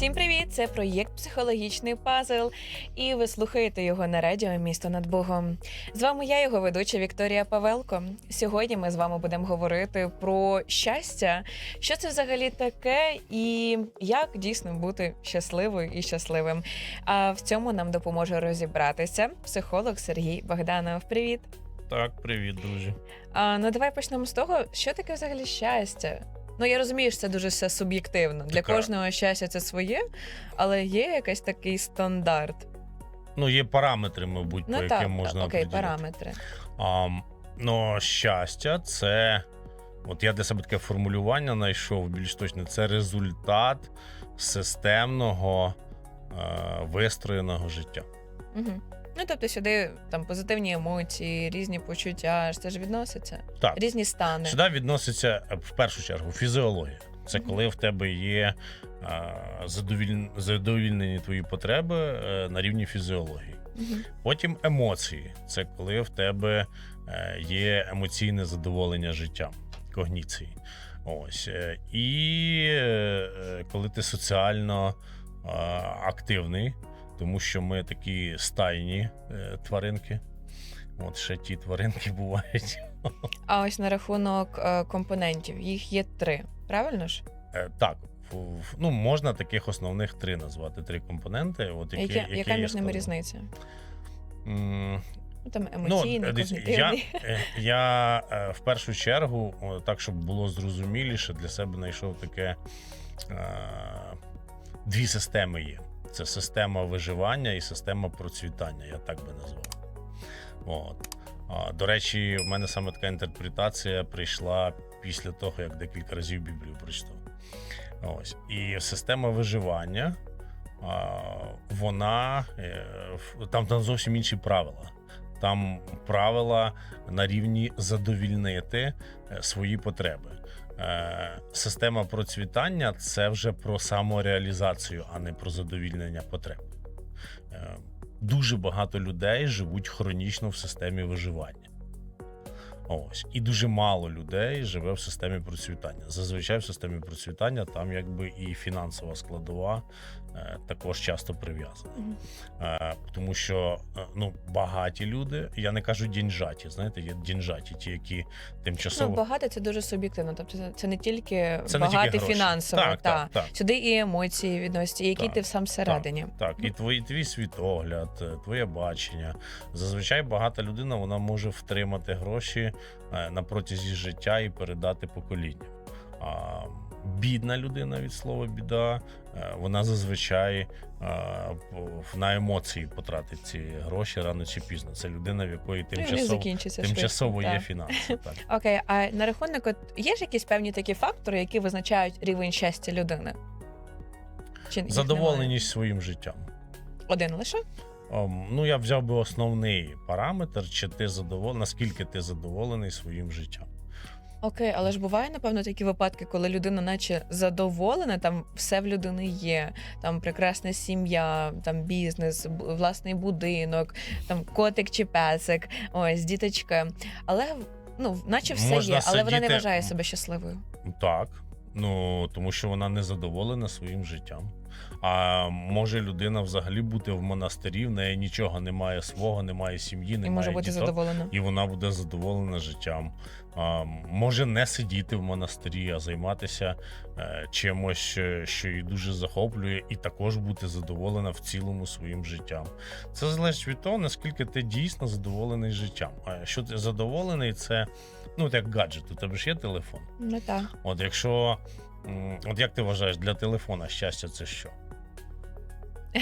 Всім привіт! Це проєкт Психологічний пазл. І ви слухаєте його на радіо Місто над Богом. З вами я, його ведуча Вікторія Павелко. Сьогодні ми з вами будемо говорити про щастя, що це взагалі таке, і як дійсно бути щасливою і щасливим. А в цьому нам допоможе розібратися психолог Сергій Богданов. Привіт! Так, привіт, друзі. А, ну давай почнемо з того, що таке взагалі щастя. Ну я розумію, що це дуже все суб'єктивно. Для Така. кожного щастя це своє, але є якийсь такий стандарт. Ну, є параметри, мабуть, по Ну яким так, можна окей, определити. параметри. А, ну, щастя, це. От я для себе таке формулювання знайшов більш точно. Це результат системного е, вистроєного життя. Угу. Ну тобто сюди там позитивні емоції, різні почуття, це ж відноситься, Так, різні стани. сюди відноситься е, в першу чергу фізіологія. Це Мгм. коли в тебе є е, задовіль... задовільнені твої потреби е, на рівні фізіології. Мгм. Потім емоції це коли в тебе е, є емоційне задоволення життям, когніції. Ось. І коли ти соціально е, активний, тому що ми такі стайні е, тваринки. От ще ті тваринки бувають. А ось на рахунок е, компонентів їх є три, правильно ж? Е, Так, ну можна таких основних три назвати: три компоненти. От які, які яка між ними різниця? Ну там емоційний, ну, я, я в першу чергу, так щоб було зрозуміліше, для себе знайшов таке дві системи є: це система виживання і система процвітання, я так би назвав. От. А, До речі, в мене саме така інтерпретація прийшла після того, як декілька разів Біблію прочитав. Ось. І система виживання, а, вона е, там, там зовсім інші правила. Там правила на рівні задовільнити е, свої потреби. Е, Система процвітання це вже про самореалізацію, а не про задовільнення потреб. Е, Дуже багато людей живуть хронічно в системі виживання. Ось. І дуже мало людей живе в системі процвітання. Зазвичай в системі процвітання там якби і фінансова складова е, також часто прив'язана. Е, тому що е, ну, багаті люди, я не кажу дінжаті, знаєте, є дінжаті, ті, які Ну, тимчасово. багато це дуже суб'єктивно. Тобто це, не тільки Це не багато тільки фінансово, Так, та. так, так. сюди і емоції відносяться, і який Так, ти сам всередині. Так, і твій, твій світогляд, е, твоє бачення. Зазвичай багата людина вона може втримати гроші на протязі життя і передати поколінням. А бідна людина від слова біда, е, вона зазвичай е, на емоції потратить ці гроші рано чи пізно. Це людина, в якої Ну, тимчасово, тимчасово швидко, є фінанси. Так. Окей, а на рахунок, от є ж якісь певні такі фактори, які визначають рівень щастя людини? Чи? Задоволеність своїм життям. один лише? Ом, Ну, я взяв би основний параметр, чи ти задоволений, наскільки ти задоволений своїм життям. Окей, але ж буває, напевно, такі випадки, коли людина, наче задоволена, там все в людини є. Там прекрасна сім'я, там бізнес, власний будинок, там котик чи песик, ось діточки. Але ну, наче все Можна є, але вона не вважає себе щасливою. Так. Ну, тому що вона не задоволена своїм життям. А може людина взагалі бути в монастирі, в неї нічого немає свого, немає сім'ї, І може бути діток, задоволена. і вона буде задоволена життям. А, може не сидіти в монастирі, а займатися е, чимось, е, що її дуже захоплює, і також бути задоволена в цілому своїм життям. Це залежить від того, наскільки ти дійсно задоволений життям. А якщо ти задоволений, це ну от як гаджет. У тебе ж є телефон. Ну так. От якщо. От як ти вважаєш, для телефона щастя це що?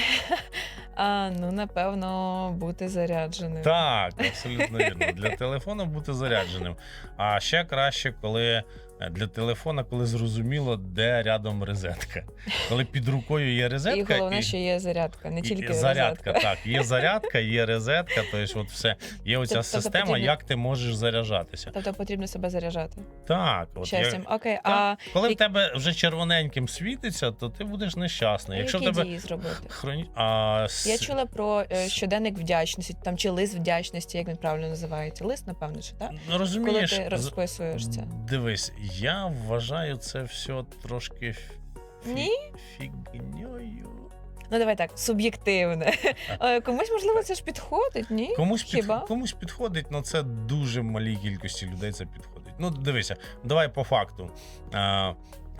А, ну, напевно, бути зарядженим. Так, абсолютно вірно. Для телефона бути зарядженим. А ще краще, коли для телефона, коли зрозуміло, де рядом розетка. Коли під рукою є розетка. І головне, що є зарядка, не тільки і зарядка. розетка. Так, є зарядка, є розетка. Тобто, от все є оця Тобто система, потрібно- як ти можеш заряджатися. Тобто потрібно себе заряджати. Так, от я- Щастям. Окей, а Так. коли в як- тебе вже червоненьким світиться, то ти будеш нещасний. Якщо які тебе дії зробити? хроні... а, Я чула про е, щоденник вдячності, там чи лист вдячності, як він правильно називається. Лист, напевно, чи так? Ну, Коли ти з- розписуєш це. Дивись, я вважаю це все трошки Ні? фігньою. ну давай так, суб'єктивне. Е, Комусь, можливо, це ж підходить, ні? Комусь, під, комусь підходить, але це дуже малій кількості людей це підходить. Ну, дивися, давай по факту. А,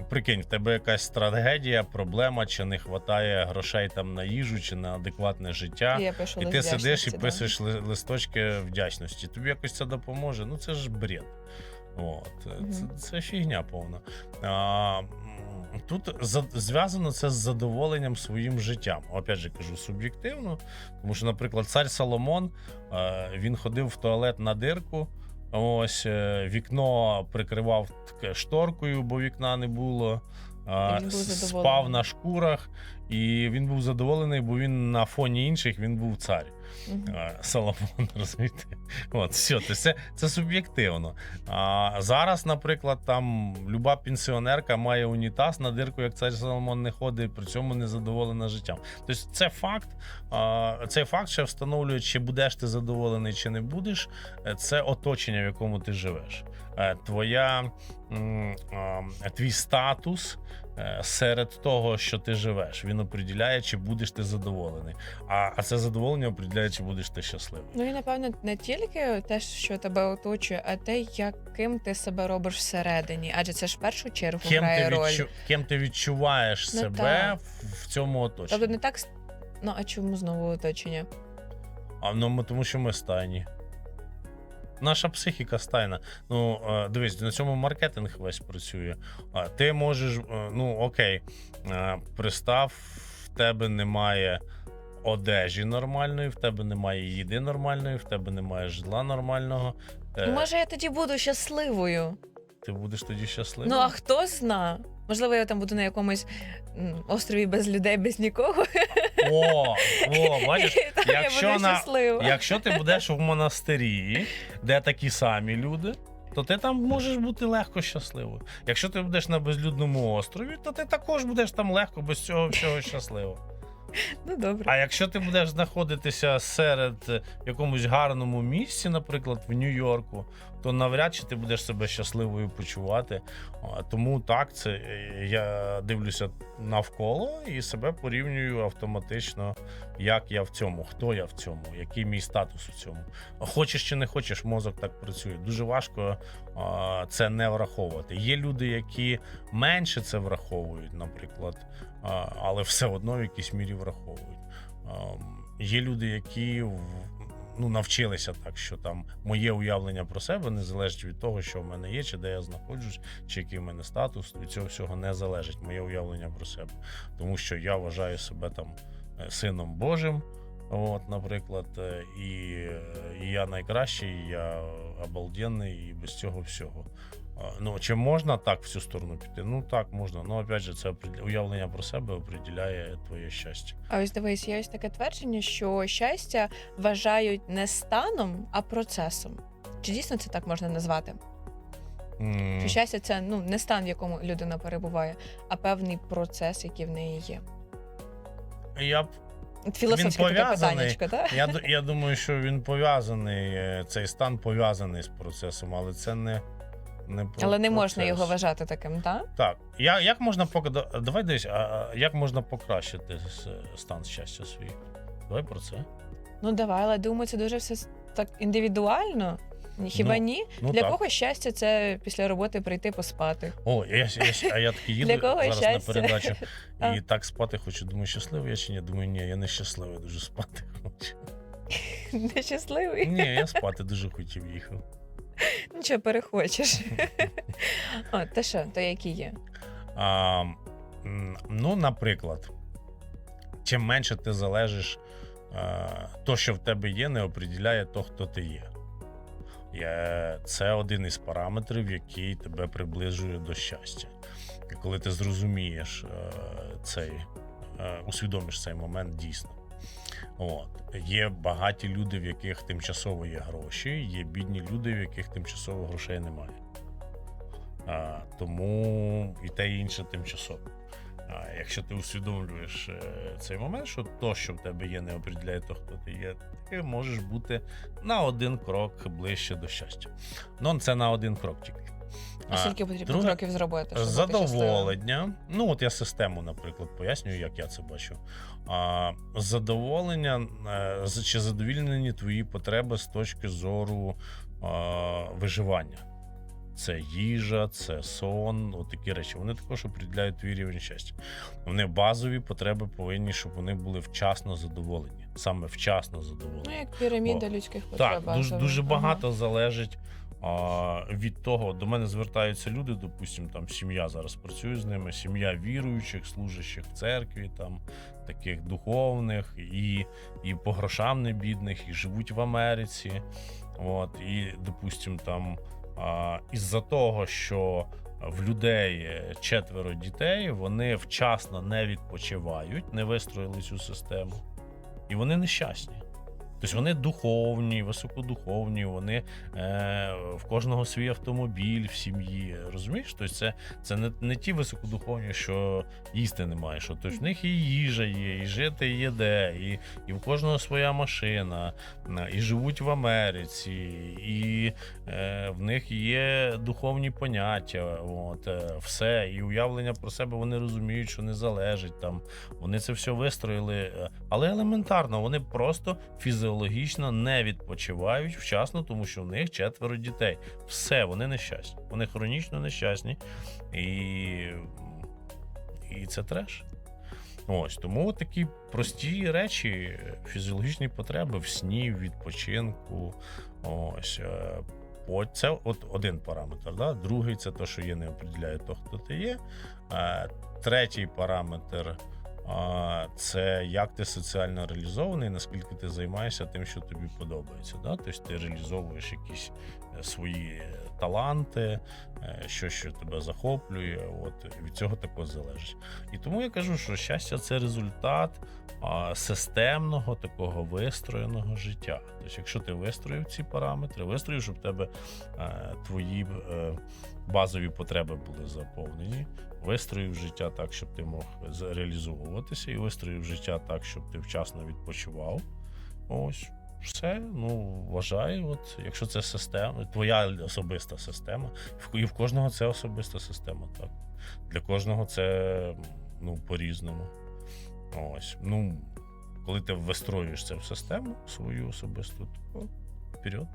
прикинь, в тебе якась трагедія, проблема, чи не вистачає грошей там на їжу, чи на адекватне життя. І я пишу І ти сидиш і да. писуєш листочки вдячності. Тобі якось це допоможе. Ну це ж бред. От. Це, це фігня повна. А, тут за, зв'язано це з задоволенням своїм життям. Опять же кажу, суб'єктивно. Тому що, наприклад, цар Соломон е, він ходив в туалет на дирку. Ось е, вікно прикривав шторкою, бо вікна не було. Спав на шкурах, і він був задоволений, бо він на фоні інших він був цар. Соломон, розумієте? От, все, це, це суб'єктивно. А зараз, наприклад, там люба пенсіонерка має унітаз на дирку, як цар Соломон не ходить, при цьому не задоволена життям. Тобто, це факт. Цей факт ще встановлює, чи будеш ти задоволений, чи не будеш. Е, Це оточення, в якому ти живеш. Е, Твоя твій статус е, серед того, що ти живеш, він определяє, чи будеш ти задоволений. А, а це задоволення определяє, чи будеш ти щасливий. Ну і напевно не тільки те, що тебе оточує, а те, яким ти себе робиш всередині. Адже це ж в першу чергу Ким грає ти, роль. відчу... Ким ти відчуваєш Ну, себе так. в, в цьому оточенні? Тобто не так. Ну а чому знову оточення? А ну, тому що ми стайні. Наша психіка стайна. Ну, е, дивись, на цьому маркетинг весь працює. А ти можеш, е, ну окей, е, пристав, в тебе немає одежі нормальної, в тебе немає їди нормальної, в тебе немає житла нормального. Може, я тоді буду щасливою. Ти будеш тоді щасливий. Ну а хто зна? Можливо, я там буду на якомусь м, острові без людей, без нікого. О, о, бачиш, там якщо я буду на- щаслива. Якщо ти будеш в монастирі, де такі самі люди, то ти там можеш бути легко щасливою. Якщо ти будеш на безлюдному острові, то ти також будеш там легко без цього всього щасливо. Ну добре. А якщо ти будеш знаходитися серед е, якомусь гарному місці, наприклад, в Нью-Йорку, то навряд чи ти будеш себе щасливою почувати. Тому так, це е, я дивлюся навколо і себе порівнюю автоматично, як я в цьому, хто я в цьому, який мій статус у цьому. Хочеш чи не хочеш, мозок так працює. Дуже важко це не враховувати. Є люди, які менше це враховують, наприклад, але все одно в якійсь мірі враховують. Є люди, які ну, навчилися так, що там моє уявлення про себе не залежить від того, що в мене є, чи де я знаходжусь, чи який в мене статус. Від цього всього не залежить моє уявлення про себе. Тому що я вважаю себе там е, сином Божим. От, наприклад, е, і, е, і я найкращий, і я обалденний, і без цього всього. Ну, чи можна так в цю сторону піти? Ну так, можна. Ну, опять же, це уявлення про себе определяє твоє щастя. А ось дивись, є ось таке твердження, що щастя вважають не станом, а процесом. Чи дійсно це так можна назвати? М, Що щастя це ну не стан, в якому людина перебуває, а певний процес, який в неї є. Я, б- Філософське таке пов'язаний. так? я, я думаю, що він пов'язаний, е, цей стан пов'язаний з процесом, але це не. Не про Але не можна процес. його вважати таким, так? Так, я, як можна пок... Давай десь, а, як можна покращити стан щастя свій? Давай про це. Ну давай, але думаю, це дуже все так індивідуально. Хіба Ну, ні? Ну, Для так. кого щастя це після роботи прийти поспати? О, я, я, я, а я такий їду зараз щастя? на передачу А. і так спати хочу. Думаю, щасливий я чи ні? Думаю, ні, я не щасливий, дуже спати хочу. Нещасливий? Ні, я спати дуже хотів їхав. Нічого перехочеш. О, то що, то які є? А, ну, наприклад, чим менше ти залежиш, а, то, що в тебе є, не определяє то, хто ти є. Є- Це один із параметрів, який тебе приближує до щастя. І коли ти зрозумієш е, цей, е, усвідомиш цей момент дійсно. От. Є багаті люди, в яких тимчасово є гроші, є бідні люди, в яких тимчасово грошей немає. А, тому і те і інше тимчасово. А якщо ти усвідомлюєш е, цей момент, що то, що в тебе є, не определяє то, хто ти є, ти можеш бути на один крок ближче до щастя. Ну, це на один крок тільки. А скільки потрібно друге- кроків зробити? щоб? Задоволення. Ну, от я систему, наприклад, пояснюю, як я це бачу. А, задоволення е, чи задовільнені твої потреби з точки зору а, виживання. Це їжа, це сон, от такі речі. Вони також определяють твій рівень щастя. Вони базові потреби повинні, щоб вони були вчасно задоволені. Саме вчасно задоволені. Ну, як піраміда Бо- людських потреб. Так, дуже, дуже Ага. багато залежить а, від того. До мене звертаються люди, допустим, там сім'я зараз працює з ними, сім'я віруючих, служащих в церкві, там таких духовних, і, і по грошам не бідних, і живуть в Америці. От, і, допустим, там а, із-за того, що в людей четверо дітей, вони вчасно не відпочивають, не вистроїли цю систему, і вони нещасні. Тобто вони духовні, високодуховні, вони е, в кожного свій автомобіль в сім'ї. Розумієш? Тобто це, це не, не ті високодуховні, що їсти немає. Що тобто в них і їжа є, і жити є де, і, і в кожного своя машина, і живуть в Америці, і е, в них є духовні поняття. От, е, все, і уявлення про себе вони розуміють, що не залежить там. Вони це все вистроїли, е, але елементарно, вони просто фізіологічно не відпочивають вчасно, тому що в них четверо дітей. Все, вони нещасні. Вони хронічно нещасні. І, і це треш. Ось тому такі прості речі, фізіологічні потреби в сні, в відпочинку. Ось. е, це от один параметр. Да? Другий це те, що є, не определяє то, хто ти є. Е, Третій параметр це як ти соціально реалізований, наскільки ти займаєшся тим, що тобі подобається. Да? Тобто ти реалізовуєш якісь е, свої таланти, е, що, що тебе захоплює. От від цього також залежить. І тому я кажу, що щастя це результат системного такого вистроєного життя. Тобто, якщо ти вистроїв ці параметри, вистроїв, щоб тебе е, твої базові потреби були заповнені, вистроїв життя так, щоб ти мог реалізовуватися, і вистроїв життя так, щоб ти вчасно відпочивав. Ось. Все, ну вважаю, от якщо це система, твоя особиста система, і в кожного це особиста система, так. Для кожного це ну, по-різному. Ось. Ну, коли ти вистроюєш це в систему свою особисту, то вперед.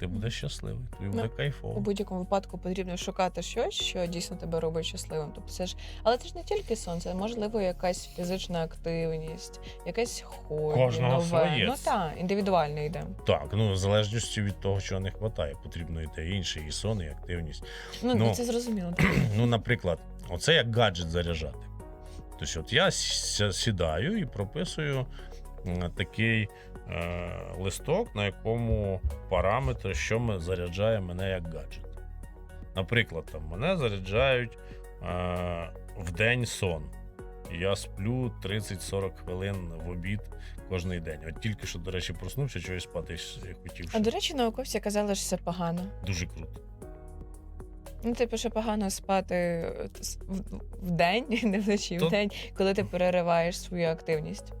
Ти будеш щасливий, тобі буде У кайфово. будь-якому випадку потрібно шукати щось, що дійсно тебе робить щасливим. Тобто це ж, але це ж не тільки сон, це можливо якась фізична активність, якесь хобі, Кожного нове. своє. Ну так, індивідуально йде. Так, ну в залежності від того, чого не вистачає, потрібно і те інше, і сон, і активність. Ну, Ну, це зрозуміло. Ну, наприклад, оце як гаджет заряджати. Тобто, от я сідаю і прописую такий е, листок, на якому параметри, що ми заряджає мене як гаджет. Наприклад, там мене заряджають е, в день сон. Я сплю 30-40 хвилин в обід кожен день. От тільки що, до речі, проснувся, чогось спати хотів. А до речі, науковці казали, що це погано. Дуже круто. Ну, типу, що погано спати е, в, в день, не вночі, То- в день, коли ти перериваєш свою активність.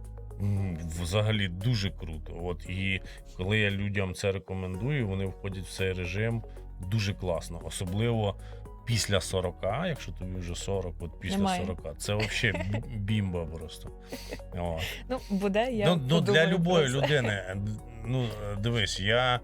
Взагалі дуже круто. От і коли я людям це рекомендую, вони входять в цей режим дуже класно. Особливо після 40, якщо тобі вже 40, от після Немає. 40, це взагалі бімба просто. От. Ну, буде я. ну, ну, для любої людини, ну дивись, я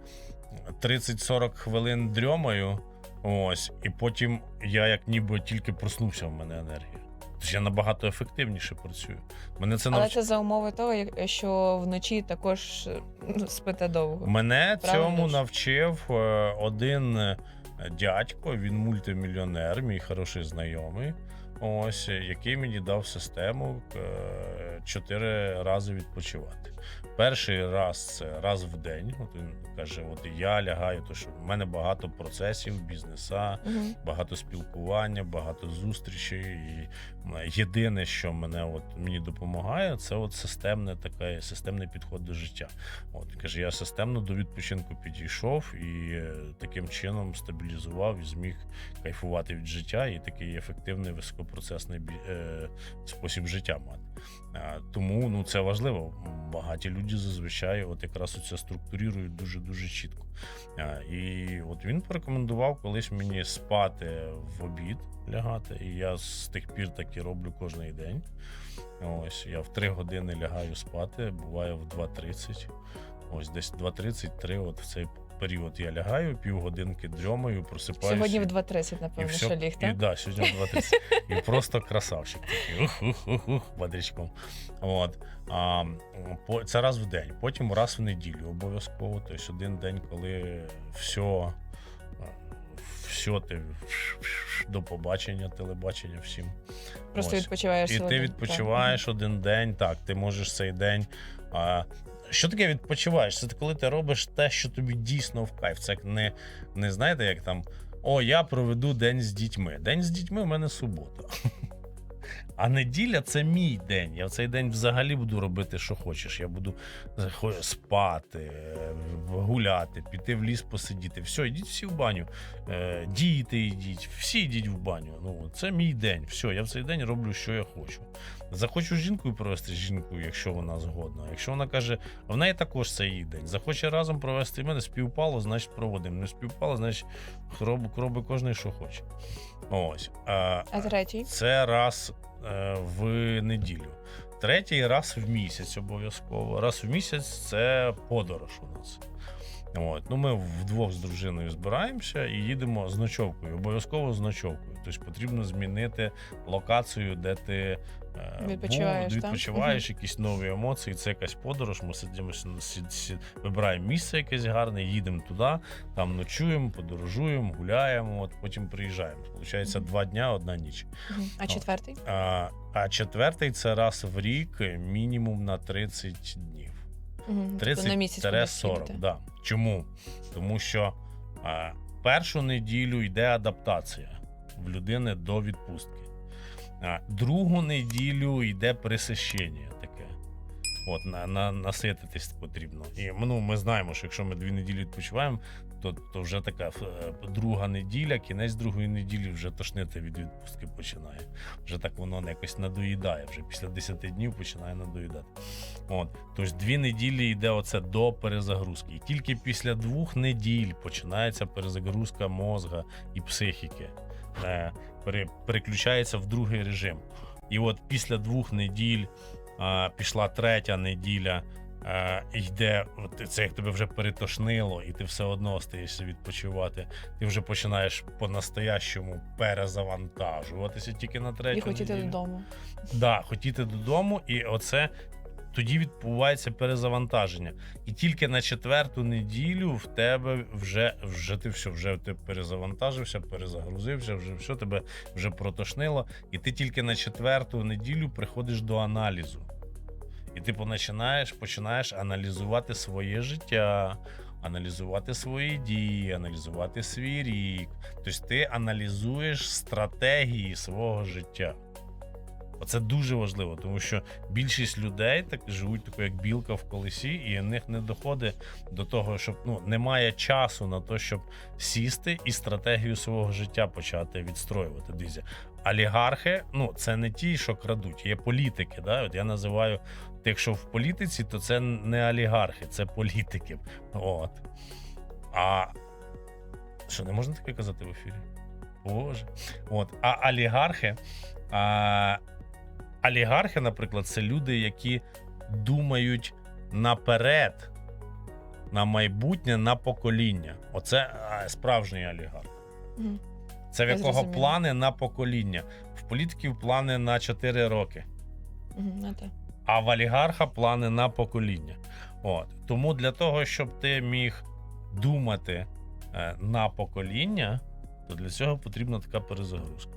30-40 хвилин дрьомаю, ось, і потім я як ніби тільки проснувся в мене енергія. Тож я набагато ефективніше працюю. Мене це Але це за умови того, що вночі також ну, спите довго. Мене Правильно цьому навчив е, один е, дядько, він мультимільйонер, мій хороший знайомий. Ось, який мені дав систему е, чотири рази відпочивати. Перший раз це раз в день. От він каже: от я лягаю, то що в мене багато процесів, бізнеса, Мгм. багато спілкування, багато зустрічей. І єдине, що мене от мені допомагає, це от системне таке, системний підход до життя. От каже, я системно до відпочинку підійшов і е, таким чином стабілізував і зміг кайфувати від життя і такий ефективний високопроцесний е, спосіб життя мати. Тому ну це важливо. Багаті люди зазвичай от якраз оце структурюють дуже дуже чітко. І от він порекомендував колись мені спати в обід лягати, і я з тих пір так і роблю кожен день. Ось я в 3 години лягаю спати, буває в 2.30. Ось десь 2.33, от в цей період я лягаю, півгодинки дрьомаю, просипаюся. Сьогодні в 2.30, і напевно, все, що ліг, і, да, сьогодні в 2.30. І просто красавчик такий. Ух-ух-ух-ух, бодрячком. От. А, по, це раз в день. Потім раз в неділю обов'язково. Тобто один день, коли все, все ти до побачення, телебачення всім. Просто Ось. відпочиваєш І ти відпочиваєш один день, так, ти можеш цей день. А, що таке відпочиваєш? Це коли ти робиш те, що тобі дійсно в кайф. Це не, не знаєте, як там. О, я проведу день з дітьми. День з дітьми в мене субота. А неділя це мій день. Я в цей день взагалі буду робити, що хочеш. Я буду спати, е, гуляти, піти в ліс посидіти. Все, йдіть всі в баню. Е, Діти йдіть, всі йдіть в баню. Ну, це мій день. Все, я в цей день роблю, що я хочу. Захочу з жінкою провести з жінкою, якщо вона згодна. Якщо вона каже, в неї також це її день. Захоче разом провести мене співпало, значить проводимо. Не співпало, значить роби, роби кожен, що хоче. Ось. А, А третій? це раз в неділю. Третій раз в місяць обов'язково. Раз в місяць це подорож у нас. От. Ну, ми вдвох з дружиною збираємося і їдемо з ночовкою. Обов'язково з ночовкою. Тобто потрібно змінити локацію, де ти е, Відпочиваєш, був, так? відпочиваєш якісь нові емоції. Це якась подорож. Ми сидимо, вибираємо місце якесь гарне, їдемо туди, там ночуємо, подорожуємо, гуляємо, от потім приїжджаємо. Получається два дня, одна ніч. А четвертий? А, а четвертий це раз в рік, мінімум на 30 днів. Тобто кудись 30-40. Да. Чому? Тому що а, першу неділю йде адаптація в людини до відпустки. А, другу неділю йде присищення таке. От, на, на, насититись потрібно. І ну, ми знаємо, що якщо ми дві неділі відпочиваємо, то, то вже така е, друга неділя, кінець другої неділі вже тошнити від відпустки починає. Вже так воно якось надоїдає. Вже після 10 днів починає надоїдати. От, тож дві неділі йде оце до перезагрузки. І тільки після двох неділь починається перезагрузка мозга і психіки. Е, пере, переключається в другий режим. І от після двох неділь е, пішла третя неділя. Йде, це як тебе вже перетошнило, і ти все одно стаєшся відпочивати. Ти вже починаєш по-настоящому перезавантажуватися тільки на третю І хотіти неділю. додому. Да, хотіти додому, і оце тоді відбувається перезавантаження. І тільки на четверту неділю в тебе вже, вже ти все, вже ти перезавантажився, перезагрузився, вже все тебе вже протошнило. І ти тільки на четверту неділю приходиш до аналізу. І ти починаєш, починаєш аналізувати своє життя, аналізувати свої дії, аналізувати свій рік. Тобто ти аналізуєш стратегії свого життя. Оце дуже важливо, тому що більшість людей так живуть тако, як білка в колесі, і в них не доходить до того, щоб ну немає часу на те, щоб сісти і стратегію свого життя почати відстроювати. Дивіться, олігархи, ну це не ті, що крадуть, є політики. Да? От я називаю, якщо в політиці, то це не олігархи, це політики. От. А що не можна таке казати в ефірі? Боже. От. А олігархи. А, олігархи, наприклад, це люди, які думають наперед, на майбутнє, на покоління. Оце справжній олігарх. Це в Я якого зрозуміла. плани на покоління. В політиків плани на 4 роки, а в олігарха плани на покоління. От. Тому для того, щоб ти міг думати е, на покоління, то для цього потрібна така перезагрузка.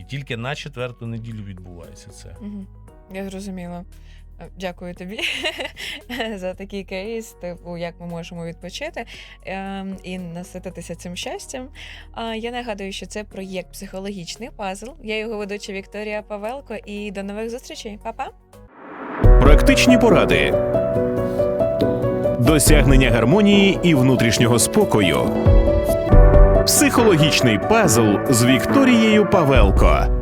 І тільки на четверту неділю відбувається це. Мгм. Я зрозуміла. Е, Дякую тобі за такий кейс, типу, як ми можемо відпочити ем, і насититися цим щастям. Я нагадую, що це проєкт психологічний пазл. Я його ведуча Вікторія Павелко. І до нових зустрічей. Па-па! Практичні поради. Досягнення гармонії і внутрішнього спокою. Психологічний пазл з Вікторією Павелко.